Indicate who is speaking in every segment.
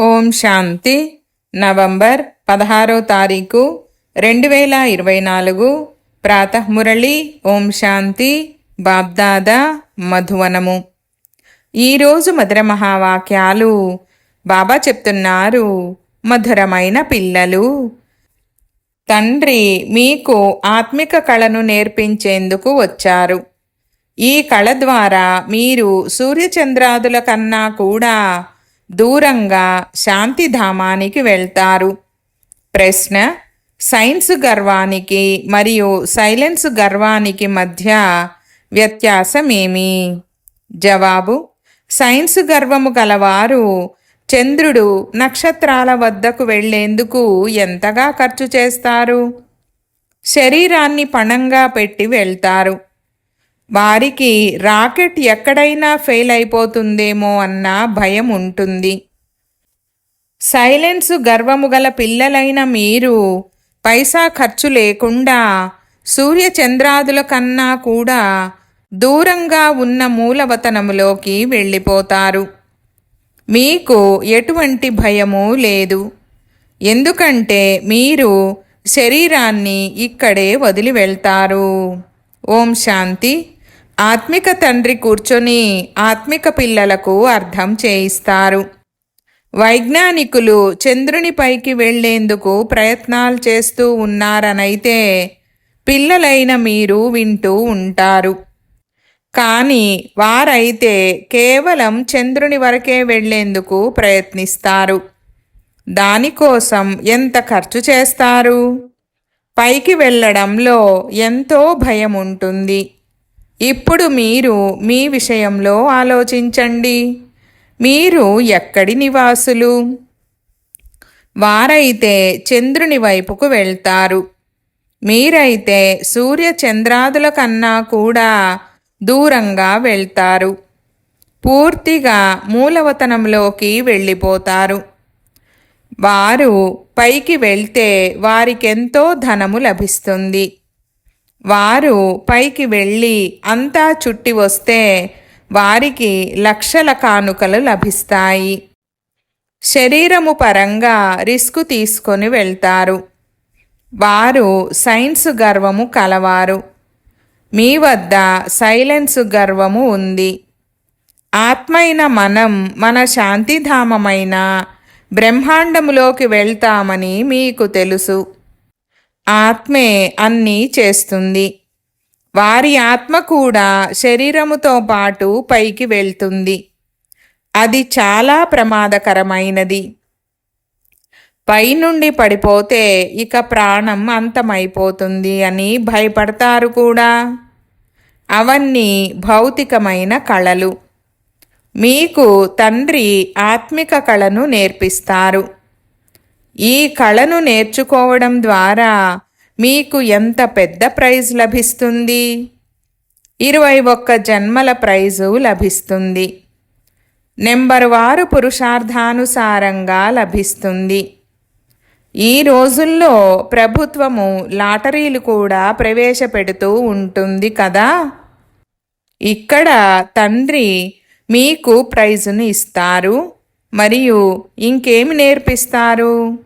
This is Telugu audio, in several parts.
Speaker 1: ఓం శాంతి. నవంబర్ పదహారో తారీఖు రెండు వేల ఇరవై నాలుగు. ప్రాతఃమురళి ఓం శాంతి బాబ్దాదా మధువనము. ఈరోజు మధుర మహావాక్యాలు. బాబా చెప్తున్నారు మధురమైన పిల్లలు. తండ్రి మీకు ఆత్మిక కళను నేర్పించేందుకు వచ్చారు. ఈ కళ ద్వారా మీరు సూర్యచంద్రాదుల కన్నా కూడా దూరంగా శాంతిధామానికి వెళ్తారు. ప్రశ్న సైన్స్ గర్వానికి మరియు సైలెన్స్ గర్వానికి మధ్య వ్యత్యాసమేమి? జవాబు సైన్స్ గర్వము గలవారు చంద్రుడు నక్షత్రాల వద్దకు వెళ్ళేందుకు ఎంతగా ఖర్చు చేస్తారు? శరీరాన్ని పణంగా పెట్టి వెళ్తారు. వారికి రాకెట్ ఎక్కడైనా ఫెయిల్ అయిపోతుందేమో అన్న భయం ఉంటుంది. సైలెన్స్ గర్వము గల పిల్లలైన మీరు పైసా ఖర్చు లేకుండా సూర్య చంద్రాదుల కన్నా కూడా దూరంగా ఉన్న మూలవతనములోకి వెళ్ళిపోతారు. మీకు ఎటువంటి భయము లేదు. ఎందుకంటే మీరు శరీరాన్ని ఇక్కడే వదిలి వెళ్తారు. ఓం శాంతి. ఆత్మిక తండ్రి కూర్చొని ఆత్మిక పిల్లలకు అర్థం చేయిస్తారు. వైజ్ఞానికులు చంద్రుని పైకి వెళ్ళేందుకు ప్రయత్నాలు చేస్తూ ఉన్నారనైతే పిల్లలైన మీరు వింటూ ఉంటారు. కానీ వారైతే కేవలం చంద్రుని వరకే వెళ్ళేందుకు ప్రయత్నిస్తారు. దానికోసం ఎంత ఖర్చు చేస్తారు? పైకి వెళ్ళడంలో ఎంతో భయం ఉంటుంది ఇప్పుడు మీరు మీ విషయంలో ఆలోచించండి. మీరు ఎక్కడి నివాసులు? వారైతే చంద్రుని వైపుకు వెళ్తారు. మీరైతే సూర్య చంద్రాదుల కన్నా కూడా దూరంగా వెళ్తారు. పూర్తిగా మూలవతనంలోకి వెళ్ళిపోతారు. వారు పైకి వెళ్తే వారికెంతో ధనము లభిస్తుంది. వారు పైకి వెళ్ళి అంతా చుట్టి వస్తే వారికి లక్షల కానుకలు లభిస్తాయి. శరీరము పరంగా రిస్క్ తీసుకొని వెళ్తారు. వారు సైన్స్ గర్వము కలవారు. మీ వద్ద సైలెన్స్ గర్వము ఉంది. ఆత్మైన మనం మన శాంతిధామమైన బ్రహ్మాండములోకి వెళ్తామని మీకు తెలుసు. ఆత్మే అన్నీ చేస్తుంది. వారి ఆత్మ కూడా శరీరముతో పాటు పైకి వెళ్తుంది. అది చాలా ప్రమాదకరమైనది. పైనుండి పడిపోతే ఇక ప్రాణం అంతమైపోతుంది అని భయపడతారు కూడా. అవన్నీ భౌతికమైన కళలు. మీకు తండ్రి ఆత్మిక కళను నేర్పిస్తారు. ఈ కళను నేర్చుకోవడం ద్వారా మీకు ఎంత పెద్ద ప్రైజ్ లభిస్తుంది? ఇరవై ఒక్క జన్మల ప్రైజు లభిస్తుంది. నెంబర్ వారు పురుషార్థానుసారంగా లభిస్తుంది. ఈ రోజుల్లో ప్రభుత్వము లాటరీలు కూడా ప్రవేశపెడుతూ ఉంటుంది కదా? ఇక్కడ తండ్రి మీకు ప్రైజును ఇస్తారు. మరియు ఇంకేమి నేర్పిస్తారు?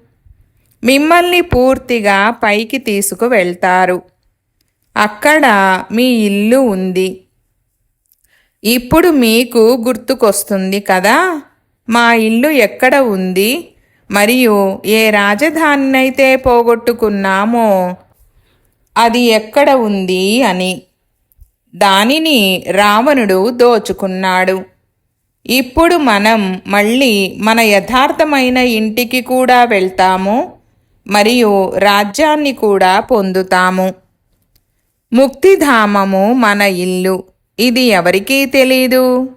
Speaker 1: మిమ్మల్ని పూర్తిగా పైకి తీసుకు వెళ్తారు. అక్కడ మీ ఇల్లు ఉంది. ఇప్పుడు మీకు గుర్తుకొస్తుంది కదా మా ఇల్లు ఎక్కడ ఉంది? మరియు ఏ రాజధానినైతే పోగొట్టుకున్నామో అది ఎక్కడ ఉంది అని. దానిని రావణుడు దోచుకున్నాడు. ఇప్పుడు మనం మళ్ళీ మన యథార్థమైన ఇంటికి కూడా వెళ్తాము మరియు రాజ్యాన్ని కూడా పొందుతాము. ముక్తిధామము మన ఇల్లు ఇది ఎవరికీ తెలీదు.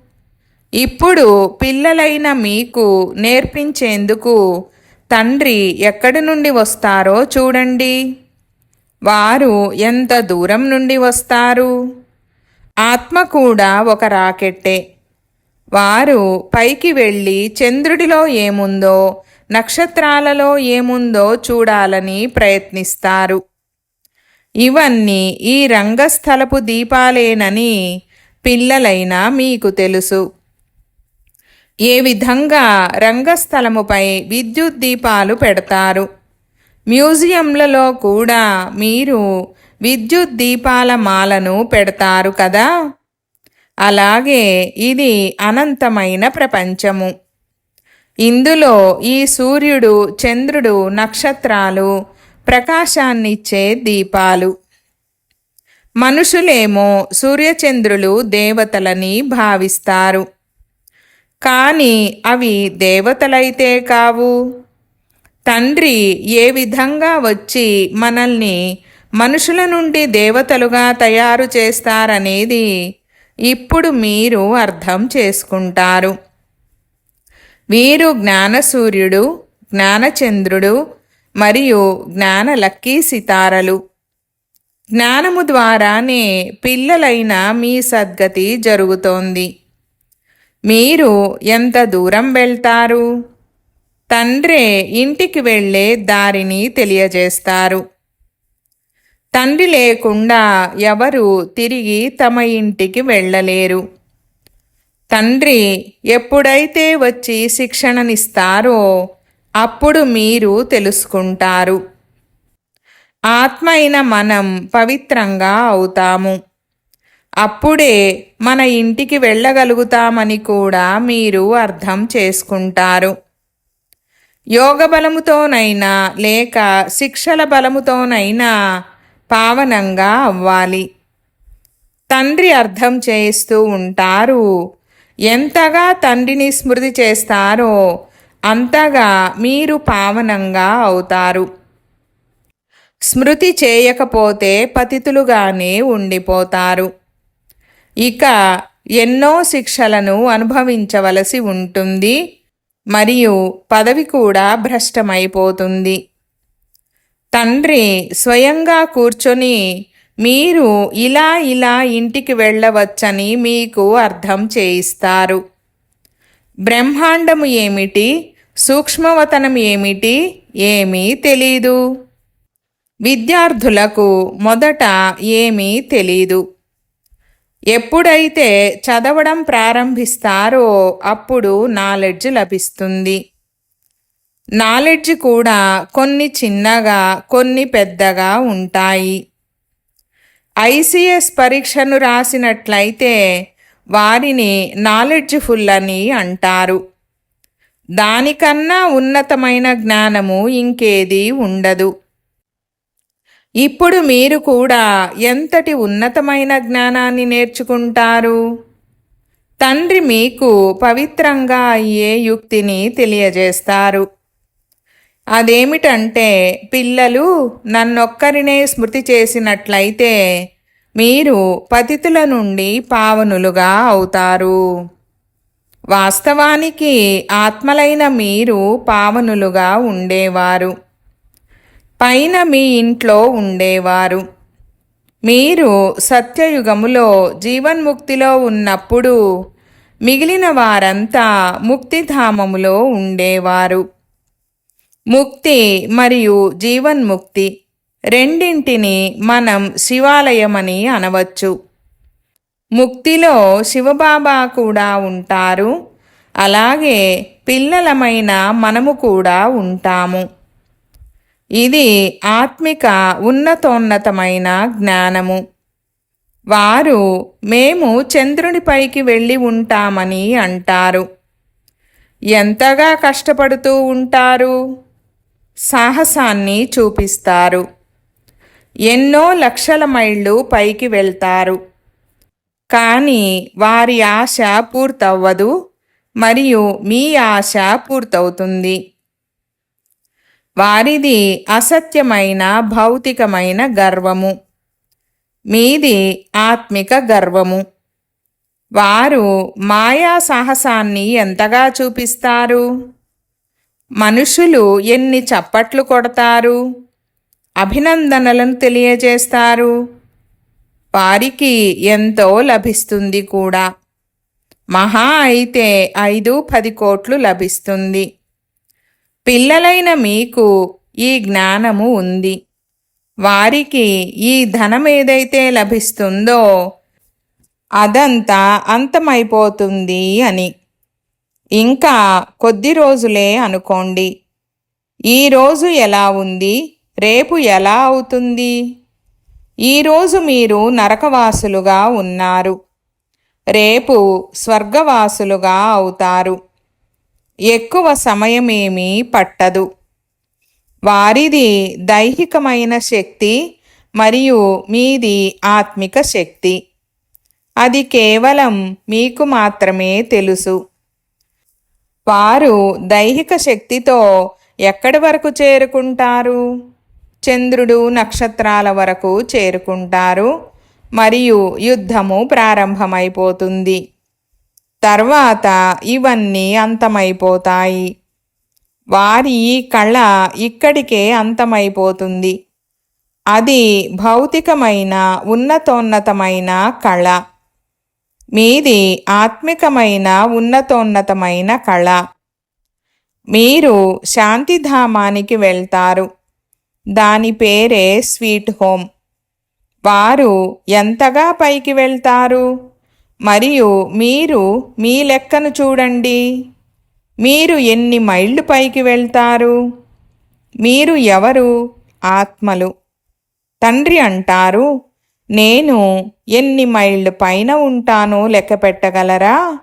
Speaker 1: ఇప్పుడు పిల్లలైన మీకు నేర్పించేందుకు తండ్రి ఎక్కడి నుండి వస్తారో చూడండి. వారు ఎంత దూరం నుండి వస్తారు? ఆత్మ కూడా ఒక రాకెట్టే. వారు పైకి వెళ్ళి చంద్రుడిలో ఏముందో నక్షత్రాలలో ఏముందో చూడాలని ప్రయత్నిస్తారు. ఇవన్నీ ఈ రంగస్థలపు దీపాలేనని పిల్లలైనా మీకు తెలుసు. ఏ విధంగా రంగస్థలముపై విద్యుత్ దీపాలు పెడతారు? మ్యూజియంలలో కూడా మీరు విద్యుత్ దీపాల మాలను పెడతారు కదా? అలాగే ఇది అనంతమైన ప్రపంచము. ఇందులో ఈ సూర్యుడు చంద్రుడు నక్షత్రాలు ప్రకాశాన్నిచ్చే దీపాలు. మనుషులేమో సూర్యచంద్రులు దేవతలని భావిస్తారు. కానీ అవి దేవతలైతే కావు. తండ్రి ఏ విధంగా వచ్చి మనల్ని మనుషుల నుండి దేవతలుగా తయారు చేస్తారనేది ఇప్పుడు మీరు అర్థం చేసుకుంటారు. వీరు జ్ఞానసూర్యుడు జ్ఞానచంద్రుడు మరియు జ్ఞాన లక్కీ సితారలు. జ్ఞానము ద్వారానే పిల్లలైన మీ సద్గతి జరుగుతోంది. మీరు ఎంత దూరం వెళ్తారు? తండ్రే ఇంటికి వెళ్ళే దారిని తెలియజేస్తారు. తండ్రి లేకుండా ఎవరు తిరిగి తమ ఇంటికి వెళ్ళలేరు. తండ్రి ఎప్పుడైతే వచ్చి శిక్షణనిస్తారో అప్పుడు మీరు తెలుసుకుంటారు. ఆత్మైన మనం పవిత్రంగా అవుతాము. అప్పుడే మన ఇంటికి వెళ్ళగలుగుతామని కూడా మీరు అర్థం చేసుకుంటారు. యోగ బలముతోనైనా లేక శిక్షల బలముతోనైనా పావనంగా అవ్వాలి. తండ్రి అర్థం చేస్తూ ఉంటారు. ఎంతగా తండ్రిని స్మృతి చేస్తారో అంతగా మీరు పావనంగా అవుతారు. స్మృతి చేయకపోతే పతితులుగానే ఉండిపోతారు. ఇక ఎన్నో శిక్షలను అనుభవించవలసి ఉంటుంది. మరియు పదవి కూడా భ్రష్టమైపోతుంది. తండ్రి స్వయంగా కూర్చొని మీరు ఇలా ఇలా ఇంటికి వెళ్ళవచ్చని మీకు అర్థం చేయిస్తారు. బ్రహ్మాండము ఏమిటి? సూక్ష్మవతనం ఏమిటి? ఏమీ తెలీదు. విద్యార్థులకు మొదట ఏమీ తెలీదు. ఎప్పుడైతే చదవడం ప్రారంభిస్తారో అప్పుడు నాలెడ్జ్ లభిస్తుంది. నాలెడ్జ్ కూడా కొన్ని చిన్నగా కొన్ని పెద్దగా ఉంటాయి. ఐసిఎస్ పరీక్షను రాసినట్లయితే వారిని నాలెడ్జ్ఫుల్ అని అంటారు. దానికన్నా ఉన్నతమైన జ్ఞానము ఇంకేది ఉండదు. ఇప్పుడు మీరు కూడా ఎంతటి ఉన్నతమైన జ్ఞానాన్ని నేర్చుకుంటారు? తండ్రి మీకు పవిత్రంగా అయ్యే యుక్తిని తెలియజేస్తారు. అదేమిటంటే పిల్లలు నన్నొక్కరినే స్మృతి చేసినట్లయితే మీరు పతితుల నుండి పావనులుగా అవుతారు. వాస్తవానికి ఆత్మలైన మీరు పావనులుగా ఉండేవారు. పైన మీ ఇంట్లో ఉండేవారు. మీరు సత్యయుగములో జీవన్ముక్తిలో ఉన్నప్పుడు మిగిలిన వారంతా ముక్తిధామములో ఉండేవారు. ముక్తి మరియు జీవన్ముక్తి రెండింటిని మనం శివాలయమని అనవచ్చు. ముక్తిలో శివబాబా కూడా ఉంటారు. అలాగే పిల్లలమైన మనము కూడా ఉంటాము. ఇది ఆత్మిక ఉన్నతోన్నతమైన జ్ఞానము. వారు మేము చంద్రునిపైకి వెళ్ళి ఉంటామని అంటారు. ఎంతగా కష్టపడుతూ ఉంటారు? సాహసాన్ని చూపిస్తారు. ఎన్నో లక్షల మైళ్ళు పైకి వెళ్తారు. కానీ వారి ఆశ పూర్తవ్వదు మరియు మీ ఆశ పూర్తవుతుంది. వారిది అసత్యమైన భౌతికమైన గర్వము. మీది ఆత్మిక గర్వము. వారు మాయా సాహసాన్ని ఎంతగా చూపిస్తారు? మనుషులు ఎన్ని చప్పట్లు కొడతారు? అభినందనలను తెలియజేస్తారు. వారికి ఎంతో లభిస్తుంది కూడా. మహా అయితే ఐదు పది కోట్లు లభిస్తుంది. పిల్లలైన మీకు ఈ జ్ఞానము ఉంది. వారికి ఈ ధనం ఏదైతే లభిస్తుందో అదంతా అంతమైపోతుంది అని. ఇంకా కొద్ది రోజులే అనుకోండి. ఈరోజు ఎలా ఉంది? రేపు ఎలా అవుతుంది? ఈరోజు మీరు నరకవాసులుగా ఉన్నారు. రేపు స్వర్గవాసులుగా అవుతారు. ఎక్కువ సమయమేమీ పట్టదు. వారిది దైహికమైన శక్తి మరియు మీది ఆత్మిక శక్తి. అది కేవలం మీకు మాత్రమే తెలుసు. వారు దైహిక శక్తితో ఎక్కడి వరకు చేరుకుంటారు? చంద్రుడు నక్షత్రాల వరకు చేరుకుంటారు. మరియు యుద్ధము ప్రారంభమైపోతుంది. తర్వాత ఇవన్నీ అంతమైపోతాయి. వారి కళ ఇక్కడికే అంతమైపోతుంది. అది భౌతికమైన ఉన్నతోన్నతమైన కళ. మీది ఆత్మికమైన ఉన్నతోన్నతమైన కళ. మీరు శాంతిధామానికి వెళ్తారు. దాని పేరే స్వీట్ హోమ్. వారు ఎంతగా పైకి వెళ్తారు? మరియు మీరు మీ లెక్కను చూడండి. మీరు ఎన్ని మైళ్ళు పైకి వెళ్తారు? మీరు ఎవరు? ఆత్మలు. తండ్రి అంటారు నేను ఎన్ని మైళ్ళు పైన ఉంటానో లెక్క పెట్టగలరా?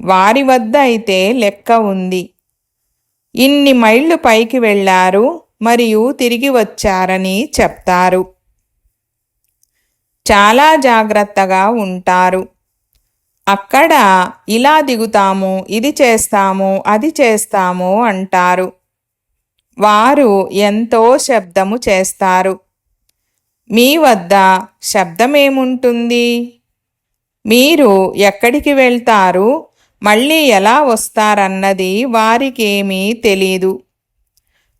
Speaker 1: వారి వద్ద అయితే లెక్క ఉంది. ఇన్ని మైళ్ళు పైకి వెళ్ళారు మరియు తిరిగి వచ్చారని చెప్తారు. చాలా జాగ్రత్తగా ఉంటారు. అక్కడ ఇలా దిగుతాము ఇది చేస్తాము అది చేస్తాము అంటారు. వారు ఎంతో శబ్దము చేస్తారు. మీ వద్ద శబ్దమేముంటుంది? మీరు ఎక్కడికి వెళ్తారు? మళ్ళీ ఎలా వస్తారన్నది వారికేమీ తెలీదు.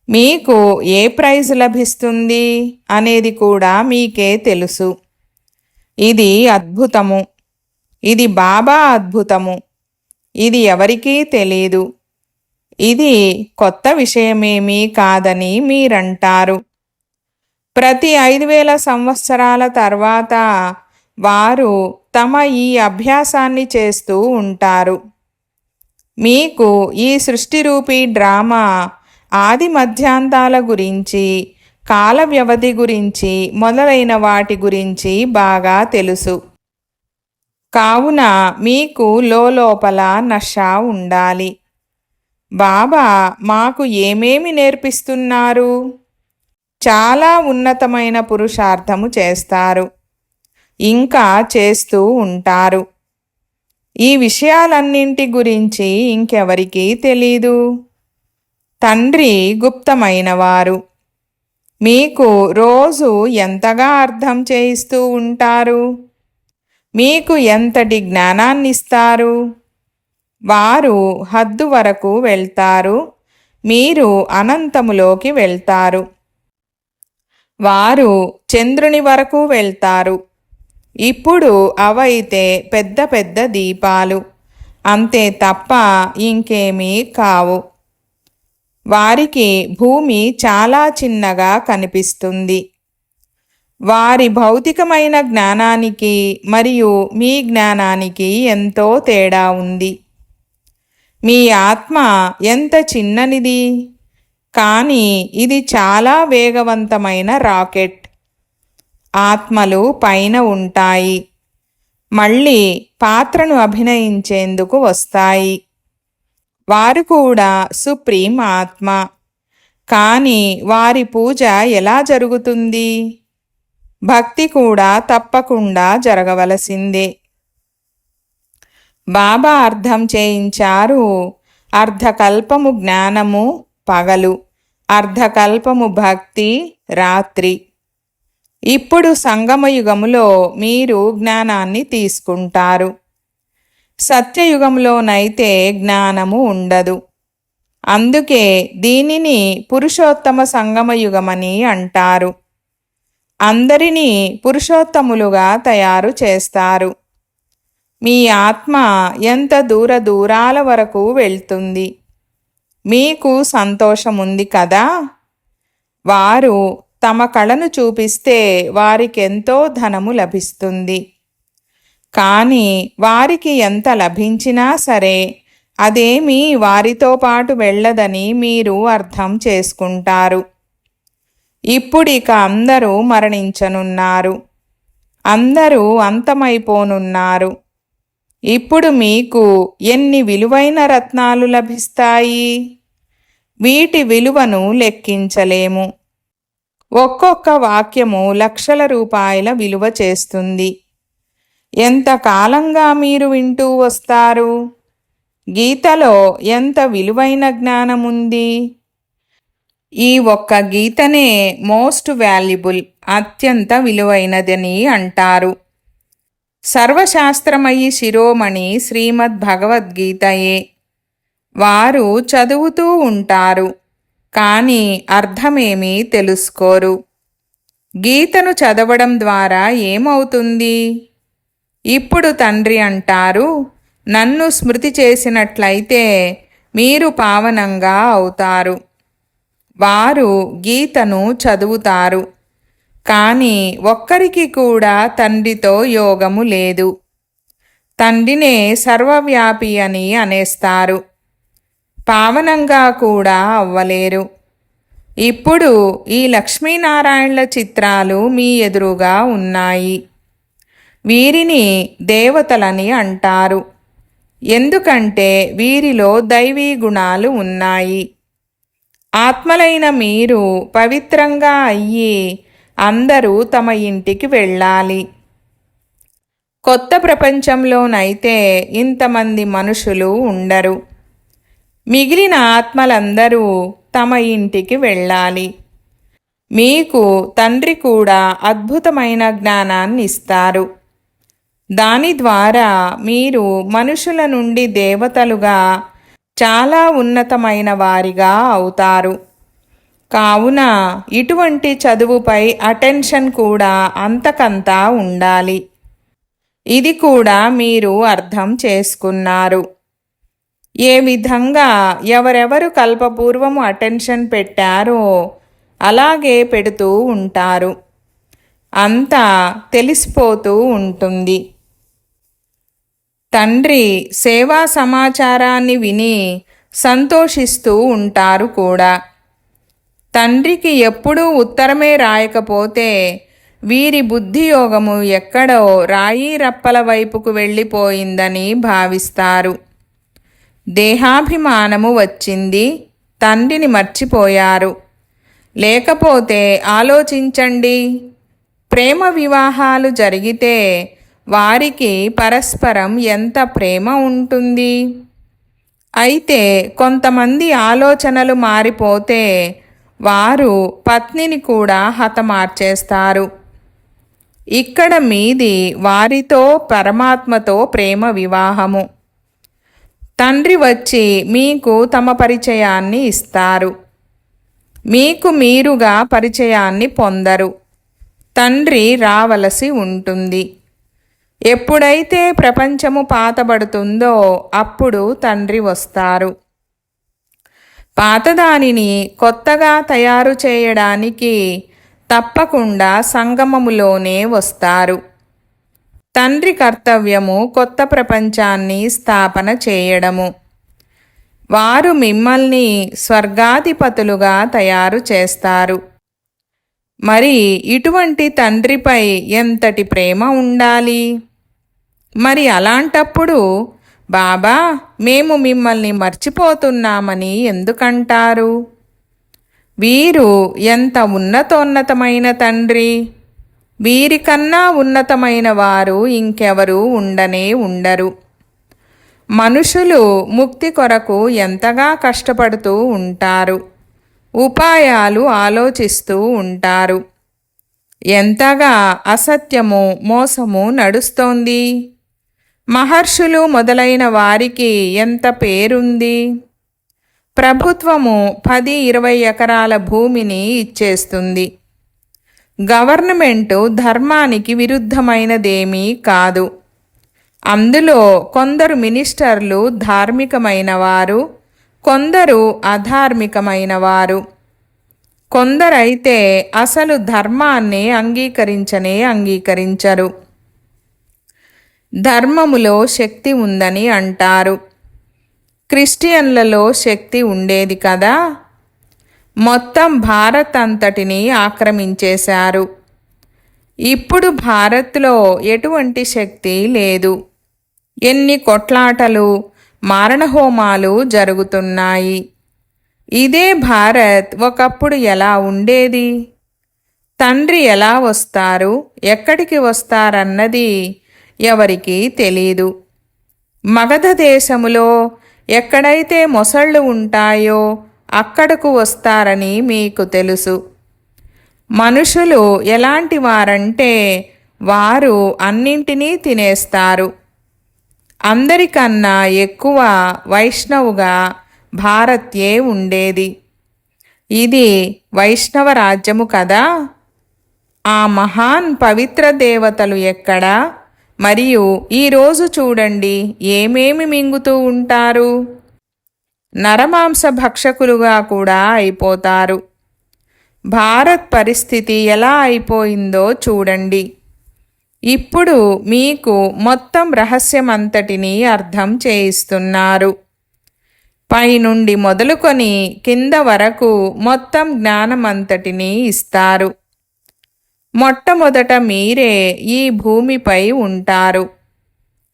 Speaker 1: మీకు ఏ ప్రైజ్ లభిస్తుంది? అనేది కూడా మీకే తెలుసు. ఇది అద్భుతము. ఇది బాబా అద్భుతము. ఇది ఎవరికీ తెలీదు. ఇది కొత్త విషయమేమీ కాదని మీరంటారు. ప్రతి ఐదు వేల సంవత్సరాల తర్వాత వారు తమ ఈ అభ్యాసాన్ని చేస్తూ ఉంటారు. మీకు ఈ సృష్టిరూపీ డ్రామా ఆది మధ్యాంతాల గురించి కాల వ్యవధి గురించి మొదలైన వాటి గురించి బాగా తెలుసు. కావున మీకు లోపల నష ఉండాలి. బాబా మాకు ఏమేమి నేర్పిస్తున్నారు? చాలా ఉన్నతమైన పురుషార్థము చేస్తారు. ఇంకా చేస్తూ ఉంటారు. ఈ విషయాలన్నింటి గురించి ఇంకెవరికీ తెలీదు. తండ్రి గుప్తమైనవారు. మీకు రోజు ఎంతగా అర్థం చేయిస్తూ ఉంటారు? మీకు ఎంతటి జ్ఞానాన్నిస్తారు? వారు హద్దు వరకు వెళ్తారు. మీరు అనంతములోకి వెళ్తారు. వారు చంద్రుని వరకు వెళ్తారు. ఇప్పుడు అవైతే పెద్ద పెద్ద దీపాలు. అంతే తప్ప ఇంకేమీ కావు. వారికి భూమి చాలా చిన్నగా కనిపిస్తుంది. వారి భౌతికమైన జ్ఞానానికి మరియు మీ జ్ఞానానికి ఎంతో తేడా ఉంది. మీ ఆత్మ ఎంత చిన్ననిది? కానీ ఇది చాలా వేగవంతమైన రాకెట్. ఆత్మలు పైన ఉంటాయి. మళ్ళీ పాత్రను అభినయించేందుకు వస్తాయి. వారు కూడా సుప్రీం ఆత్మ. కానీ వారి పూజ ఎలా జరుగుతుంది? భక్తి కూడా తప్పకుండా జరగవలసిందే. బాబా అర్థం చేయించారు. అర్ధకల్పము జ్ఞానము పగలు. అర్ధకల్పము భక్తి రాత్రి. ఇప్పుడు సంగమయుగములో మీరు జ్ఞానాన్ని తీసుకుంటారు. సత్యయుగంలోనైతే జ్ఞానము ఉండదు. అందుకే దీనిని పురుషోత్తమ సంగమయుగమని అంటారు. అందరినీ పురుషోత్తములుగా తయారు చేస్తారు. మీ ఆత్మ ఎంత దూర దూరాల వరకు వెళ్తుంది? మీకు సంతోషముంది కదా? వారు తమ కళను చూపిస్తే వారికెంతో ధనము లభిస్తుంది. కానీ వారికి ఎంత లభించినా సరే అదేమీ వారితో పాటు వెళ్ళదని మీరు అర్థం చేసుకుంటారు. ఇప్పుడిక అందరూ మరణించనున్నారు. అందరూ అంతమైపోనున్నారు. ఇప్పుడు మీకు ఎన్ని విలువైన రత్నాలు లభిస్తాయి? వీటి విలువను లెక్కించలేము. ఒక్కొక్క వాక్యము లక్షల రూపాయల విలువ చేస్తుంది. ఎంత కాలంగా మీరు వింటూ వస్తారు? గీతలో ఎంత విలువైన జ్ఞానముంది? ఈ ఒక్క గీతనే మోస్ట్ వాల్యుబుల్ అత్యంత విలువైనదని అంటారు. సర్వశాస్త్రమయి శిరోమణి శ్రీమద్ భగవద్గీతయే వారు చదువుతూ ఉంటారు కానీ అర్థమేమీ తెలుసుకోరు. గీతను చదవడం ద్వారా ఏమవుతుంది? ఇప్పుడు తండ్రి అంటారు నన్ను స్మృతి చేసినట్లయితే మీరు పావనంగా అవుతారు. వారు గీతను చదువుతారు కానీ ఒక్కరికి కూడా తండ్రితో యోగము లేదు. తండ్రినే సర్వవ్యాపి అని అనేస్తారు. పావనంగా కూడా అవ్వలేరు. ఇప్పుడు ఈ లక్ష్మీనారాయణల చిత్రాలు మీ ఎదురుగా ఉన్నాయి. వీరిని దేవతలని అంటారు. ఎందుకంటే వీరిలో దైవీ గుణాలు ఉన్నాయి. ఆత్మలైన మీరు పవిత్రంగా అయ్యి అందరూ తమ ఇంటికి వెళ్ళాలి. కొత్త ప్రపంచంలోనైతే ఇంతమంది మనుషులు ఉండరు. మిగిలిన ఆత్మలందరూ తమ ఇంటికి వెళ్ళాలి. మీకు తండ్రి కూడా అద్భుతమైన జ్ఞానాన్ని ఇస్తారు. దాని ద్వారా మీరు మనుషుల నుండి దేవతలుగా చాలా ఉన్నతమైన వారిగా అవుతారు. కావున ఇటువంటి చదువుపై అటెన్షన్ కూడా అంతకంతా ఉండాలి. ఇది కూడా మీరు అర్థం చేసుకున్నారు. ఏ విధంగా ఎవరెవరు కల్పపూర్వము అటెన్షన్ పెట్టారో అలాగే పెడుతూ ఉంటారు. అంతా తెలిసిపోతూ ఉంటుంది. తండ్రి సేవా సమాచారాన్ని విని సంతోషిస్తూ ఉంటారు కూడా. తండ్రికి ఎప్పుడూ ఉత్తరమే రాయకపోతే వీరి బుద్ధియోగము ఎక్కడో రాయి రప్పల వైపుకు వెళ్ళిపోయిందని భావిస్తారు. దేహాభిమానము వచ్చింది. తండ్రిని మర్చిపోయారు. లేకపోతే ఆలోచించండి. ప్రేమ వివాహాలు జరిగితే వారికి పరస్పరం ఎంత ప్రేమ ఉంటుంది. అయితే కొంతమంది ఆలోచనలు మారిపోతే వారు పత్నిని కూడా హతమార్చేస్తారు. ఇక్కడ మీది వారితో పరమాత్మతో ప్రేమ వివాహము. తండ్రి వచ్చి మీకు తమ పరిచయాన్ని ఇస్తారు. మీకు మీరుగా పరిచయాన్ని పొందరు. తండ్రి రావలసి ఉంటుంది. ఎప్పుడైతే ప్రపంచము పాతబడుతుందో అప్పుడు తండ్రి వస్తారు. పాతదానిని కొత్తగా తయారు చేయడానికి తప్పకుండా సంగమములోనే వస్తారు. తండ్రి కర్తవ్యము కొత్త ప్రపంచాన్ని స్థాపన చేయడము. వారు మిమ్మల్ని స్వర్గాధిపతులుగా తయారు చేస్తారు. మరి ఇటువంటి తండ్రిపై ఎంతటి ప్రేమ ఉండాలి? మరి అలాంటప్పుడు బాబా మేము మిమ్మల్ని మర్చిపోతున్నామని ఎందుకంటారు? వీరు ఎంత ఉన్నతోన్నతమైన తండ్రి? వీరికన్నా ఉన్నతమైన వారు ఇంకెవరు ఉండనే ఉండరు. మనుషులు ముక్తి కొరకు ఎంతగా కష్టపడుతూ ఉంటారు. ఉపాయాలు ఆలోచిస్తూ ఉంటారు. ఎంతగా అసత్యము మోసము నడుస్తోంది? మహర్షులు మొదలైన వారికి ఎంత పేరుంది? ప్రభుత్వము పది ఇరవై ఎకరాల భూమిని ఇచ్చేస్తుంది. గవర్నమెంటు ధర్మానికి విరుద్ధమైనదేమీ కాదు. అందులో కొందరు మినిస్టర్లు ధార్మికమైన వారు కొందరు అధార్మికమైన వారు కొందరైతే అసలు ధర్మాన్ని అంగీకరించనే అంగీకరించరు. ధర్మములో శక్తి ఉందని అంటారు. క్రిస్టియన్లలో శక్తి ఉండేది కదా? మొత్తం భారత్ అంతటిని ఆక్రమించేశారు. ఇప్పుడు భారత్లో ఎటువంటి శక్తి లేదు. ఎన్ని కొట్లాటలు మారణహోమాలు జరుగుతున్నాయి. ఇదే భారత్ ఒకప్పుడు ఎలా ఉండేది? తండ్రి ఎలా వస్తారు? ఎక్కడికి వస్తారన్నది ఎవరికీ తెలీదు. మగధ దేశములో ఎక్కడైతే మొసళ్ళు ఉంటాయో అక్కడకు వస్తారని మీకు తెలుసు. మనుషులు ఎలాంటి వారంటే వారు అన్నింటినీ తినేస్తారు. అందరికన్నా ఎక్కువ వైష్ణవుగా భారత్యే ఉండేది. ఇది వైష్ణవ రాజ్యము కదా? ఆ మహాన్ పవిత్ర దేవతలు ఎక్కడా? మరియు ఈరోజు చూడండి ఏమేమి మింగుతూ ఉంటారు? నరమాంస భక్షకులుగా కూడా అయిపోతారు. భారత్ పరిస్థితి ఎలా అయిపోయిందో చూడండి. ఇప్పుడు మీకు మొత్తం రహస్యమంతటిని అర్థం చేయిస్తున్నారు. పైనుండి మొదలుకొని కింద వరకు మొత్తం జ్ఞానమంతటినీ ఇస్తారు. మొట్టమొదట మీరే ఈ భూమిపై ఉంటారు.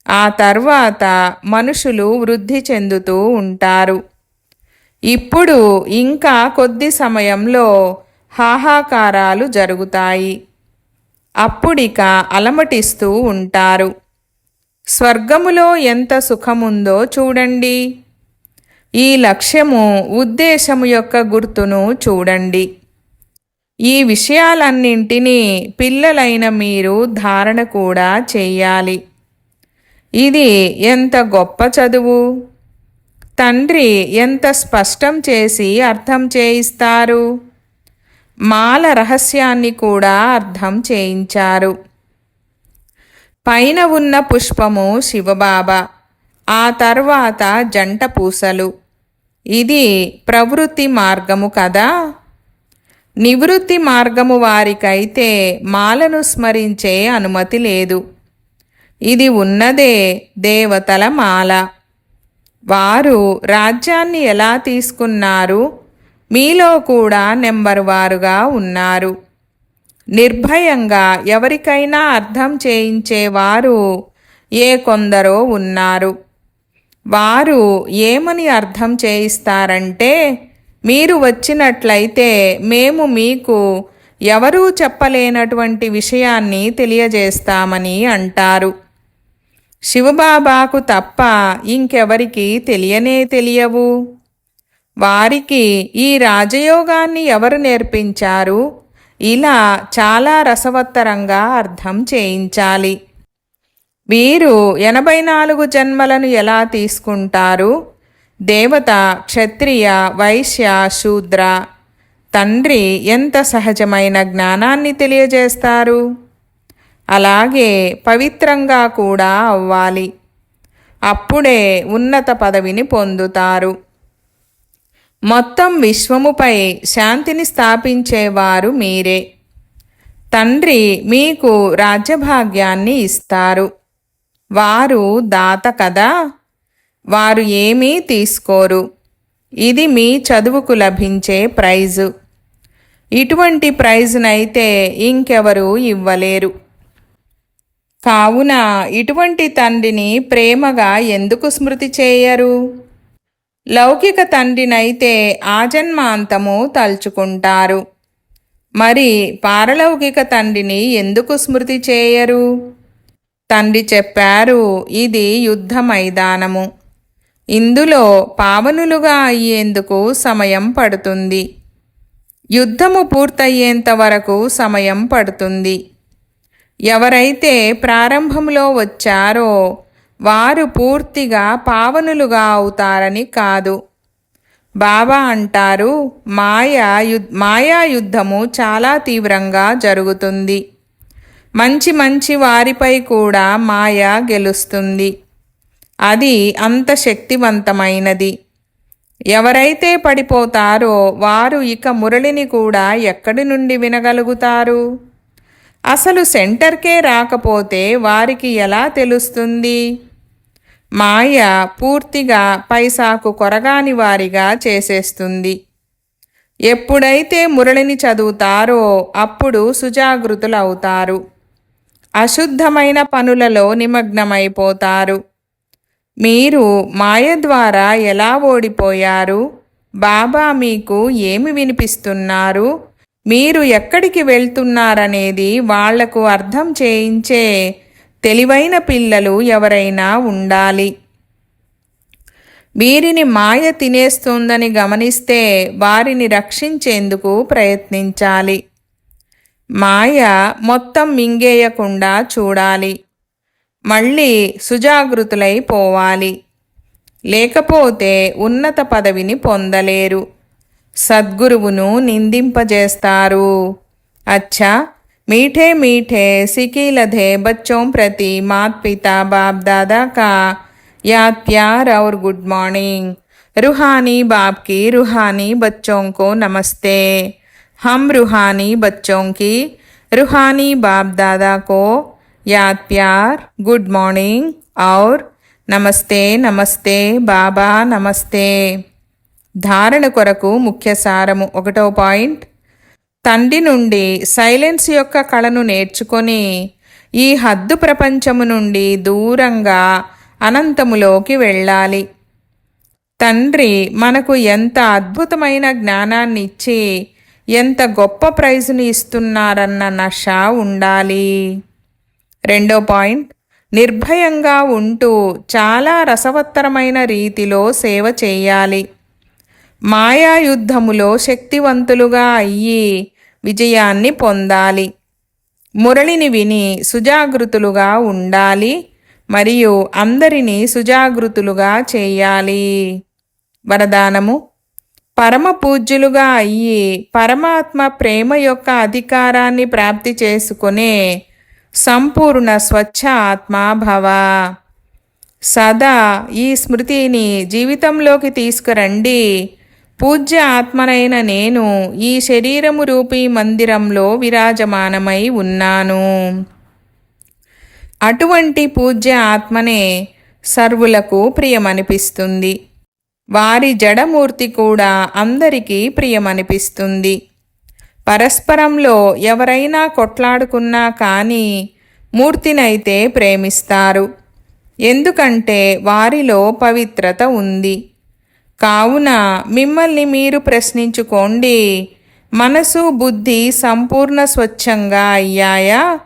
Speaker 1: ఆ తర్వాత మనుషులు వృద్ధి చెందుతూ ఉంటారు. ఇప్పుడు ఇంకా కొద్ది సమయంలో హాహాకారాలు జరుగుతాయి. అప్పుడిక అలమటిస్తూ ఉంటారు. స్వర్గములో ఎంత సుఖముందో చూడండి. ఈ లక్ష్యము ఉద్దేశము యొక్క గుర్తును చూడండి. ఈ విషయాలన్నింటినీ పిల్లలైన మీరు ధారణ కూడా చేయాలి. ఇది ఎంత గొప్ప చదువు! తండ్రి ఎంత స్పష్టం చేసి అర్థం చేయిస్తారు? మాల రహస్యాన్ని కూడా అర్థం చేయించారు. పైన ఉన్న పుష్పము శివబాబా ఆ తర్వాత జంట పూసలు. ఇది ప్రవృత్తి మార్గము కదా? నివృత్తి మార్గము వారికైతే మాలను స్మరించే అనుమతి లేదు. ఇది ఉన్నదే దేవతల మాల. వారు రాజ్యాన్ని ఎలా తీసుకున్నారు? మీలో కూడా నెంబర్ వారుగా ఉన్నారు. నిర్భయంగా ఎవరికైనా అర్థం చేయించేవారు ఏ కొందరో ఉన్నారు. వారు ఏమని అర్థం చేయిస్తారంటే మీరు వచ్చినట్లయితే మేము మీకు ఎవరూ చెప్పలేనటువంటి విషయాన్ని తెలియజేస్తామని అంటారు. శివబాబాకు తప్ప ఇంకెవరికి తెలియనే తెలియవు. వారికి ఈ రాజయోగాన్ని ఎవరు నేర్పించారు? ఇలా చాలా రసవత్తరంగా అర్థం చేయించాలి. వీరు ఎనభై నాలుగు జన్మలను ఎలా తీసుకుంటారు? దేవత క్షత్రియ వైశ్య శూద్ర తండ్రి ఎంత సహజమైన జ్ఞానాన్ని తెలియజేస్తారు? అలాగే పవిత్రంగా కూడా అవ్వాలి. అప్పుడే ఉన్నత పదవిని పొందుతారు. మొత్తం విశ్వముపై శాంతిని స్థాపించేవారు మీరే. తండ్రి మీకు రాజ్యభాగ్యాన్ని ఇస్తారు. వారు దాత కదా? వారు ఏమీ తీసుకోరు. ఇది మీ చదువుకు లభించే ప్రైజు. ఇటువంటి ప్రైజ్నైతే ఇంకెవరు ఇవ్వలేరు. కావున ఇటువంటి తండ్రిని ప్రేమగా ఎందుకు స్మృతి చేయరు? లౌకిక తండ్రినైతే ఆజన్మాంతము తలుచుకుంటారు. మరి పారలౌకిక తండ్రిని ఎందుకు స్మృతి చేయరు? తండ్రి చెప్పారు ఇది యుద్ధ మైదానము. ఇందులో పావనులుగా అయ్యేందుకు సమయం పడుతుంది. యుద్ధము పూర్తయ్యేంత వరకు సమయం పడుతుంది. ఎవరైతే ప్రారంభంలో వచ్చారో వారు పూర్తిగా పావనులుగా అవుతారని కాదు. బాబా అంటారు మాయా యు మాయా యుద్ధము చాలా తీవ్రంగా జరుగుతుంది. మంచి మంచి వారిపై కూడా మాయ గెలుస్తుంది. అది అంత శక్తివంతమైనది. ఎవరైతే పడిపోతారో వారు ఇక మురళిని కూడా ఎక్కడి నుండి వినగలుగుతారు? అసలు సెంటర్కే రాకపోతే వారికి ఎలా తెలుస్తుంది? మాయ పూర్తిగా పైసాకు కొరగాని వారిగా చేసేస్తుంది. ఎప్పుడైతే మురళిని చదువుతారో అప్పుడు సుజాగృతులవుతారు. అశుద్ధమైన పనులలో నిమగ్నమైపోతారు. మీరు మాయ ద్వారా ఎలా ఓడిపోయారు? బాబా మీకు ఏమి వినిపిస్తున్నారు? మీరు ఎక్కడికి వెళ్తున్నారనేది వాళ్ళకు అర్థం చేయించే తెలివైన పిల్లలు ఎవరైనా ఉండాలి. వీరిని మాయ తినేస్తుందని గమనిస్తే వారిని రక్షించేందుకు ప్రయత్నించాలి. మాయ మొత్తం మింగేయకుండా చూడాలి. మళ్ళీ సుజాగృతులైపోవాలి లేకపోతే ఉన్నత పదవిని పొందలేరు. సద్గురువును నిందింపజేస్తారు అచ్చా मीठे मीठे सिकीलधे बच्चों प्रति मात पिता बाप दादा का याद प्यार और गुड मॉर्निंग रूहानी बाप की रूहानी बच्चों को नमस्ते हम रूहानी बच्चों की रूहानी बाप दादा को याद प्यार गुड मॉर्निंग और నమస్తే నమస్తే బాబా నమస్తే ధారణ కొరకు ముఖ్య సారము ఒకటో పాయింట్. తండ్రి నుండి సైలెన్స్ యొక్క కళను నేర్చుకొని ఈ హద్దు ప్రపంచము నుండి దూరంగా అనంతములోకి వెళ్ళాలి. తండ్రి మనకు ఎంత అద్భుతమైన జ్ఞానాన్ని ఇచ్చి ఎంత గొప్ప ప్రైజుని ఇస్తున్నారన్న నష ఉండాలి. రెండో పాయింట్. నిర్భయంగా ఉంటూ చాలా రసవత్తరమైన రీతిలో సేవ చేయాలి. మాయాయుద్ధములో శక్తివంతులుగా అయ్యి విజయాన్ని పొందాలి. మురళిని విని సుజాగృతులుగా ఉండాలి మరియు అందరినీ సుజాగృతులుగా చేయాలి. వరదానము పరమ పూజ్యులుగా అయ్యి పరమాత్మ ప్రేమ యొక్క అధికారాన్ని ప్రాప్తి చేసుకునే సంపూర్ణ స్వచ్ఛ ఆత్మాభవ సదా ఈ స్మృతిని జీవితంలోకి తీసుకురండి. పూజ్య ఆత్మనైన నేను ఈ శరీరము రూపీ మందిరంలో విరాజమానమై ఉన్నాను. అటువంటి పూజ్య ఆత్మనే సర్వులకు ప్రియమనిపిస్తుంది. వారి జడమూర్తి కూడా అందరికీ ప్రియమనిపిస్తుంది. పరస్పరంలో ఎవరైనా కొట్లాడుకున్నా కానీ మూర్తినైతే ప్రేమిస్తారు. ఎందుకంటే వారిలో పవిత్రత ఉంది. కావున మిమ్మల్ని మీరు ప్రశ్నించుకోండి మనసు బుద్ధి సంపూర్ణ స్వచ్ఛంగా అయ్యాయా?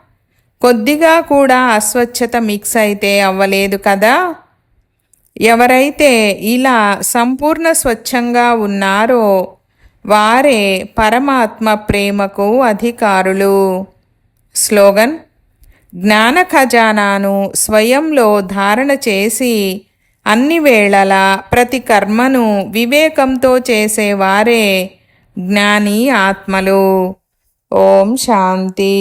Speaker 1: కొద్దిగా కూడా అస్వచ్ఛత మిక్స్ అయితే అవ్వలేదు కదా? ఎవరైతే ఇలా సంపూర్ణ స్వచ్ఛంగా ఉన్నారో వారే పరమాత్మ ప్రేమకు అధికారులు. స్లోగన్ జ్ఞాన ఖజానాను స్వయంలో ధారణ చేసి అన్ని వేళలా ప్రతి కర్మను వివేకంతో చేసేవారే జ్ఞాని ఆత్మలు. ఓం శాంతి.